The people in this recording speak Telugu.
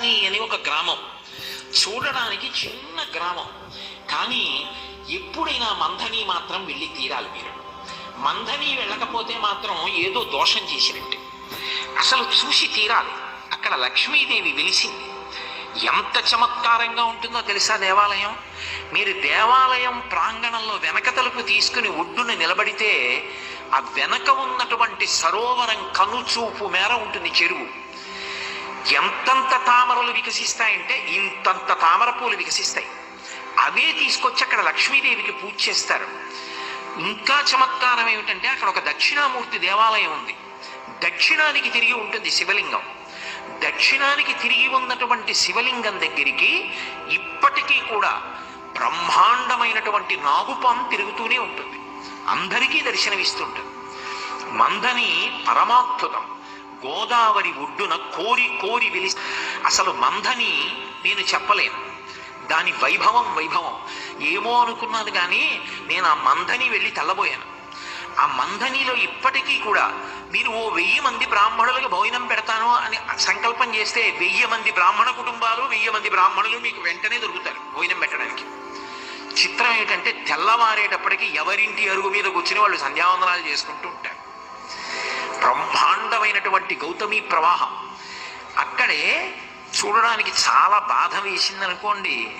అని ఒక గ్రామం. చూడడానికి చిన్న గ్రామం. కానీ ఎప్పుడైనా మంధని మాత్రం వెళ్ళి తీరాలి మీరు. మంధని వెళ్ళకపోతే మాత్రం ఏదో దోషం చేసినట్టే. అసలు చూసి తీరాలి. అక్కడ లక్ష్మీదేవి వెలిసింది. ఎంత చమత్కారంగా ఉంటుందో తెలుసా దేవాలయం? మీరు దేవాలయం ప్రాంగణంలో వెనక తలుపు తీసుకుని ఒడ్డున నిలబడితే ఆ వెనక ఉన్నటువంటి సరోవరం కనుచూపు మేర ఉంటుంది చెరువు. తామరలు వికసిస్తాయంటే ఇంతంత తామర పూలు వికసిస్తాయి. అవే తీసుకొచ్చి అక్కడ లక్ష్మీదేవికి పూజ చేస్తారు. ఇంకా చమత్కారం ఏమిటంటే అక్కడ ఒక దక్షిణామూర్తి దేవాలయం ఉంది. దక్షిణానికి తిరిగి ఉంటుంది శివలింగం. దక్షిణానికి తిరిగి ఉన్నటువంటి శివలింగం దగ్గరికి ఇప్పటికీ కూడా బ్రహ్మాండమైనటువంటి నాగుపాం తిరుగుతూనే ఉంటుంది. అందరికీ దర్శనమిస్తుంటుంది. మందని పరమాద్భుతం. గోదావరి ఒడ్డున కోరి కోరి విలి అసలు మంధని నేను చెప్పలేను. దాని వైభవం వైభవం. ఏమో అనుకున్నాను కానీ నేను ఆ మంధని వెళ్ళి తెల్లబోయాను. ఆ మంధనిలో ఇప్పటికీ కూడా మీరు ఓ వెయ్యి మంది బ్రాహ్మణులకు భోజనం పెడతాను అని సంకల్పం చేస్తే వెయ్యి మంది బ్రాహ్మణ కుటుంబాలు వెయ్యి మంది బ్రాహ్మణులు మీకు వెంటనే దొరుకుతారు భోజనం పెట్టడానికి. చిత్రం ఏంటంటే తెల్లవారేటప్పటికి ఎవరింటి అరుగు మీద కూర్చుని వాళ్ళు సంధ్యావందనాలు చేసుకుంటూ ఉంటారు. బ్రహ్మాండమైనటువంటి గౌతమి ప్రవాహం. అక్కడే చూడడానికి చాలా బాధ వేసిందనుకోండి.